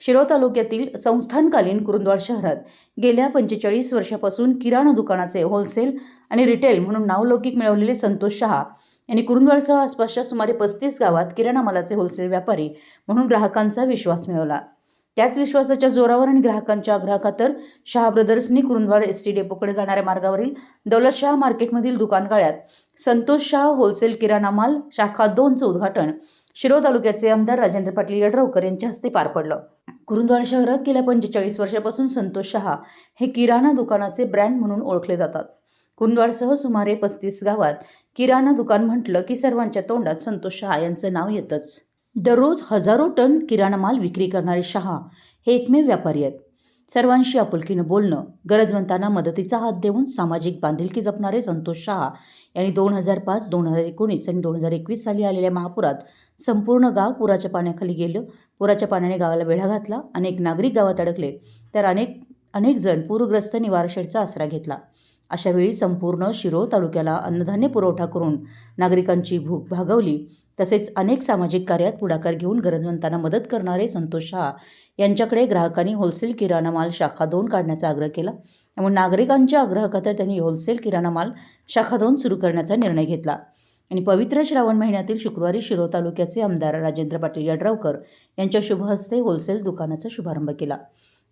शिरोळ तालुक्यातील संस्थानकालीन कुरुंदवाड शहरात गेल्या पंचेचाळीस वर्षापासून किराणा दुकानाचे होलसेल आणि रिटेल म्हणून नावलौकिक मिळवलेले संतोष शहा यांनी कुरुंदवाडसह आसपासच्या सुमारे पस्तीस गावात किराणा मालाचे होलसेल व्यापारी म्हणून ग्राहकांचा विश्वास मिळवला. त्याच विश्वासाच्या जोरावर आणि ग्राहकांच्या आग्रहाखातर शहा ब्रदर्सनी कुरुंदवाड एस टी डेपोकडे जाणाऱ्या मार्गावरील दौलतशाह मार्केटमधील दुकानगाळ्यात संतोष शाह होलसेल किराणा माल शाखा दोनचं उद्घाटन शिरो तालुक्याचे आमदार राजेंद्र पाटील यड्रावकर यांच्या हस्ते पार पडलं. कुरुंदवाड शहरात गेल्या पंचेचाळीस वर्षापासून संतोष शहा हे किराणा दुकानाचे ब्रँड म्हणून ओळखले जातात. कुरुंदवाडसह सुमारे पस्तीस गावात किराणा दुकान म्हटलं की सर्वांच्या तोंडात संतोष शहा यांचं नाव येतच. दररोज हजारो टन किराणा माल विक्री करणारे शहा हे एकमेव व्यापारी आहेत. सर्वांशी आपुलकीनं बोलणं गरजवंतांना मदतीचा हात देऊन सामाजिक बांधिलकी जपणारे संतोष शहा यांनी दोन हजार पाच दोन हजार एकोणीस आणि दोन हजार एकवीस साली आलेल्या महापुरात संपूर्ण गाव पुराच्या पाण्याखाली गेलं. पुराच्या पाण्याने गावाला वेढा घातला. अनेक नागरिक गावात अडकले. तर अनेक अनेक जण पूरग्रस्त निवारशेडचा आसरा घेतला. अशावेळी संपूर्ण शिरोळ तालुक्याला अन्नधान्य पुरवठा करून नागरिकांची भूक भागवली. तसेच अनेक सामाजिक कार्यात पुढाकार घेऊन गरजवंतांना मदत करणारे संतोष शहा यांच्याकडे ग्राहकांनी होलसेल किराणा माल शाखा दोन काढण्याचा आग्रह केला. त्यामुळे नागरिकांच्या आग्रहाखातर त्यांनी होलसेल किराणा माल शाखा दोन सुरू करण्याचा निर्णय घेतला. आणि पवित्र श्रावण महिन्यातील शुक्रवारी शिरो तालुक्याचे आमदार राजेंद्र पाटील यड्रावकर यांच्या शुभहस्ते होलसेल दुकानाचा शुभारंभ केला.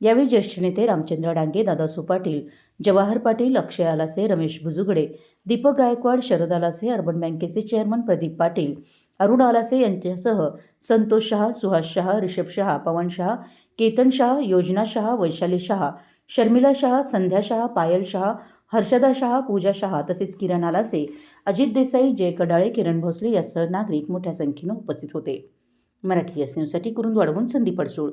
यावेळी ज्येष्ठ नेते रामचंद्र डांगे दादासू पाटील जवाहर पाटील अक्षय आलासे रमेश भुजुगडे दीपक गायकवाड शरद आलासे अर्बन बँकेचे चेअरमन प्रदीप पाटील अरुण आलासे यांच्यासह संतोष शहा सुहास शहा रिषभ शहा पवन शहा केतन शहा योजना शहा वैशाली शहा शर्मिला शहा संध्या शहा पायल शहा हर्षदा शहा पूजा शहा तसेच किरण आलासे अजित देसाई जय कडाळे किरण भोसले यासह नागरिक मोठ्या संख्येनं उपस्थित होते. मराठी एस न्यूजसाठी कुरुंदवाडहून संदीप पडसूळ.